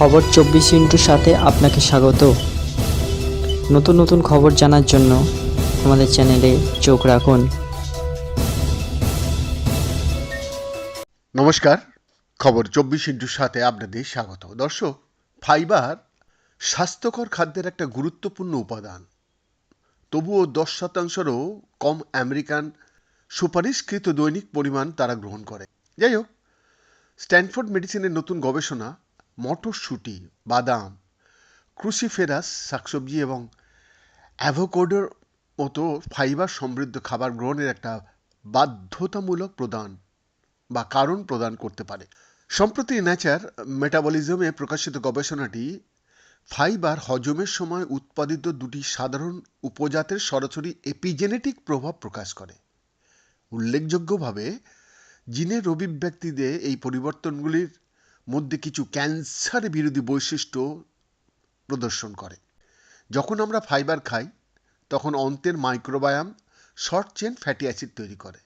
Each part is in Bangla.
খবর চব্বিশ ইন্টুর সাথে আপনাকে স্বাগত। নতুন নতুন খবর জানার জন্য আমাদের চ্যানেলে চোখ রাখুন। নমস্কার, খবর চব্বিশ ইন্টুর সাথে আপনাদের স্বাগত। দর্শক, ফাইবার স্বাস্থ্যকর খাদ্যের একটা গুরুত্বপূর্ণ উপাদান। তবুও দশ শতাংশেরও কম আমেরিকান সুপারিশকৃত দৈনিক পরিমাণ তারা গ্রহণ করে। যাই হোক, স্ট্যানফোর্ড মেডিসিনের নতুন গবেষণা মটরশুঁটি, বাদাম ক্রুসিফেরাস শাকসবজি এবং অ্যাভোকোডোর মতো ফাইবার সমৃদ্ধ খাবার গ্রহণের একটা বাধ্যতামূলক প্রদান বা কারণ প্রদান করতে পারে। সম্প্রতি ন্যাচার মেটাবলিজমে প্রকাশিত গবেষণাটি ফাইবার হজমের সময় উৎপাদিত দুটি সাধারণ উপজাতের সরাসরি এপিজেনেটিক প্রভাব প্রকাশ করে। উল্লেখযোগ্যভাবে জিনের অভিব্যক্তিতে এই পরিবর্তনগুলির মধ্যে কিছু ক্যান্সার বিরোধী বৈশিষ্ট্য প্রদর্শন করে। যখন আমরা ফাইবার খাই, তখন অন্তের microbiome short chain fatty acid তৈরি করে।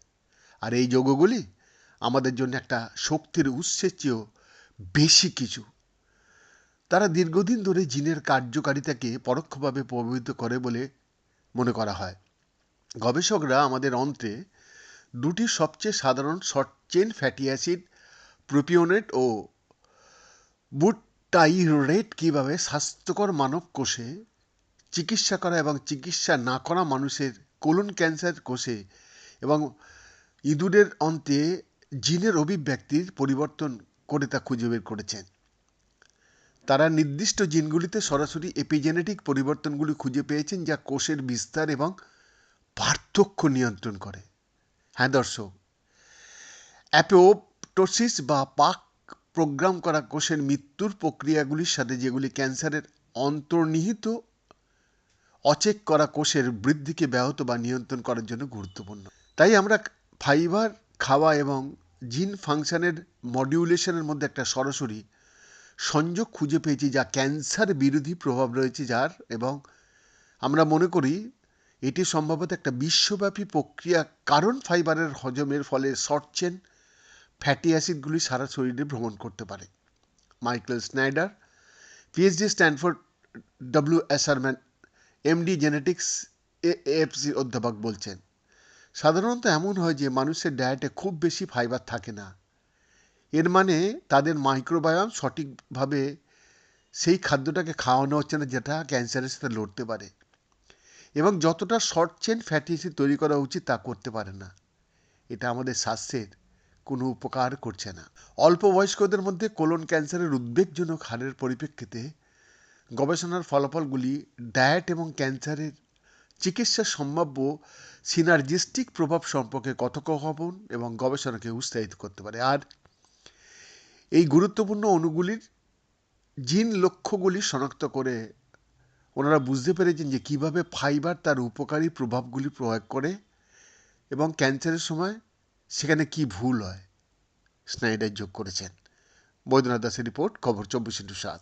আর এই যৌগগুলি আমাদের জন্য একটা শক্তির উৎসের চেয়েও বেশি কিছু। তারা দীর্ঘদিন ধরে জিনের কার্যকারিতাকে পরোক্ষভাবে প্রভাবিত করে বলে মনে করা হয়। গবেষকরা আমাদের অন্ত্রে দুটি সবচেয়ে সাধারণ short chain fatty acid propionate ও বুটাইরেট কীভাবে স্বাস্থ্যকর মানব কোষে, চিকিৎসা করা এবং চিকিৎসা না করা মানুষের কোলন ক্যান্সার কোষে এবং ইঁদুরের অন্তে জিনের অভিব্যক্তির পরিবর্তন করে তা খুঁজে বের করেছেন? তারা নির্দিষ্ট জিনগুলিতে সরাসরি এপিজেনেটিক পরিবর্তনগুলি খুঁজে পেয়েছেন যা কোষের বিস্তার এবং পার্থক্য নিয়ন্ত্রণ করে। হ্যাঁ দর্শক, অ্যাপোপটোসিস বা পাক প্রোগ্রাম করা কোষের মৃত্যুর প্রক্রিয়াগুলির সাথে যেগুলি ক্যান্সারের অন্তর্নিহিত, অচেক করা কোষের বৃদ্ধিকে ব্যাহত বা নিয়ন্ত্রণ করার জন্য গুরুত্বপূর্ণ। তাই আমরা ফাইবার, খাওয়া এবং জিন ফাংশনের মডিউলেশনের মধ্যে একটা সরাসরি সংযোগ খুঁজে পেয়েছি যা ক্যান্সার বিরোধী প্রভাব রয়েছে যার এবং আমরা মনে করি এটি সম্ভবত একটা বিশ্বব্যাপী প্রক্রিয়া কারণ ফাইবারের হজমের ফলে শর্ট চেন ফ্যাটি অ্যাসিডগুলি সারা শরীরে ভ্রমণ করতে পারে। Michael Snyder PhD Stanford W Ascherman MD genetics AFC অধ্যাপক বলছেন, সাধারণত এমন হয় যে মানুষের ডায়েটে খুব বেশি ফাইবার থাকে না। এর মানে তাদের মাইক্রোবায়াম সঠিকভাবে সেই খাদ্যটাকে খাওয়ানো হচ্ছে না যেটা ক্যান্সারের সাথে লড়তে পারে। এবং যতটা শর্ট চেন ফ্যাটি অ্যাসিড তৈরি করা উচিত তা করতে পারে না। এটা আমাদের স্বাস্থ্যের কোনো উপকার করছে না। অল্প বয়স্কদের মধ্যে কোলন ক্যান্সারের উদ্বেগজনক হারের পরিপ্রেক্ষিতে গবেষণার ফলাফলগুলি ডায়েট এবং ক্যান্সারের চিকিৎসার সম্ভাব্য সিনার্জিস্টিক প্রভাব সম্পর্কে কথোপকথন এবং গবেষণাকে উৎসাহিত করতে পারে। আর এই গুরুত্বপূর্ণ অণুগুলির জিন লক্ষ্যগুলি শনাক্ত করে ওনারা বুঝতে পেরেছেন যে কীভাবে ফাইবার তার উপকারী প্রভাবগুলি প্রয়োগ করে এবং ক্যান্সারের সময় সেখানে কি ভুল হয়? স্নাইডার যোগ করেছেন। বৈদ্যনাথ দাসের রিপোর্ট খবর চব্বিশ ইন্টু সাত।